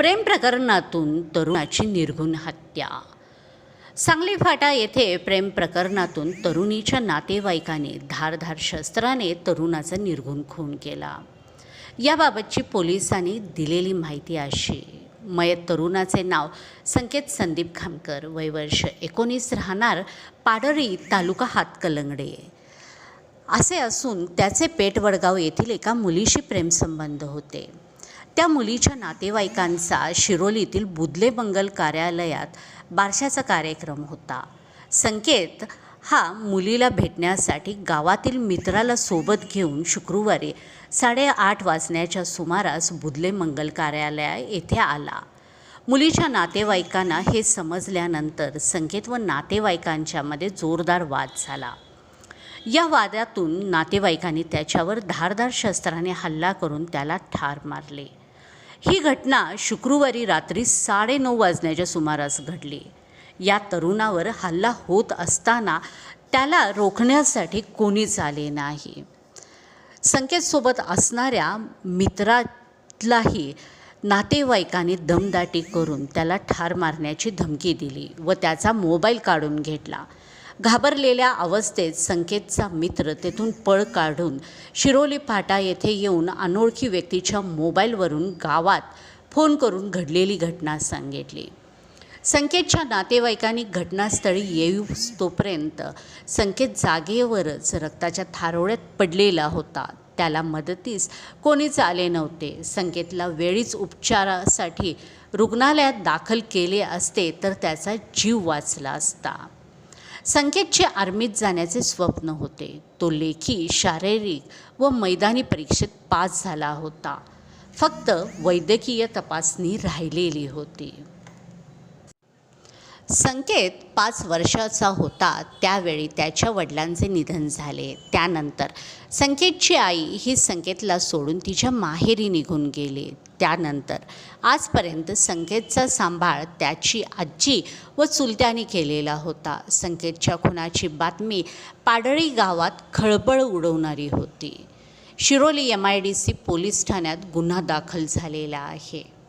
प्रेम प्रकरणातून तरुणाची निर्घुण हत्या. सांगली फाटा येथे प्रेम प्रकरणातून तरुणीच्या नातेवाईकाने धारधार शस्त्राने तरुणाचा निर्घुण खून केला. याबाबतची पोलिसांनी दिलेली माहिती अशी. मयत तरुणाचे नाव संकेत संदीप खामकर वयवर्ष एकोणीस राहणार पाडरी तालुका हातकलंगडे. असे असून त्याचे पेटवडगाव येथील एका मुलीशी प्रेमसंबंध होते. त्या मुलीच्या नातेवाईकांचा शिरोलीतील बुदले मंगल कार्यालयात बारशाचा कार्यक्रम होता. संकेत हा मुलीला भेटण्यासाठी गावातील मित्राला सोबत घेऊन शुक्रवारी साडेआठ वाजण्याच्या सुमारास बुदले मंगल कार्यालय येथे आला. मुलीच्या नातेवाईकांना हे समजल्यानंतर संकेत व नातेवाईकांच्यामध्ये जोरदार वाद झाला. या वादातून नातेवाईकांनी त्याच्यावर धारदार शस्त्राने हल्ला करून त्याला ठार मारले. ही घटना शुक्रवारी रात्री साडेनऊ वाजण्याच्या सुमारास घडली. या तरुणावर हल्ला होत असताना त्याला रोखण्यासाठी कोणीच आले नाही. संकेतसोबत असणाऱ्या मित्रालाही नातेवाईकांनी दमदाटी करून त्याला ठार मारण्याची धमकी दिली व त्याचा मोबाईल काढून घेतला. घाबरलेल्या अवस्थेत संकेतचा मित्र तेथून पळ काढून शिरोली फाटा येथे येऊन अनोळखी व्यक्तीच्या मोबाईलवरून गावात फोन करून घडलेली घटना सांगितली. संकेतच्या नातेवाईकांनी घटनास्थळी येऊस तोपर्यंत संकेत जागेवरच रक्ताच्या थारोळ्यात पडलेला होता. त्याला मदतीस कोणीच आले नव्हते. संकेतला वेळीच उपचारासाठी रुग्णालयात दाखल केले असते तर त्याचा जीव वाचला असता. संकेतचे आर्मीत जाण्याचे स्वप्न होते. तो लेखी शारीरिक व मैदानी परीक्षेत पास झाला होता. फक्त वैद्यकीय तपासणी राहिलेली होती. संकेत पाच वर्षाचा होता. त्यावेळी त्याच्या वडिलांचे निधन झाले. त्यानंतर संकेतची आई ही संकेतला सोडून तिच्या माहेरी निघून गेली. त्यानंतर आजपर्यंत संकेतचा सांभाळ त्याची आजी व चुलत्याने केलेला होता. संकेतच्या खुनाची बातमी पाडळी गावात खळबळ उडवणारी होती. Shiroli M I D C police ठाण्यात गुन्हा दाखल झालेला आहे.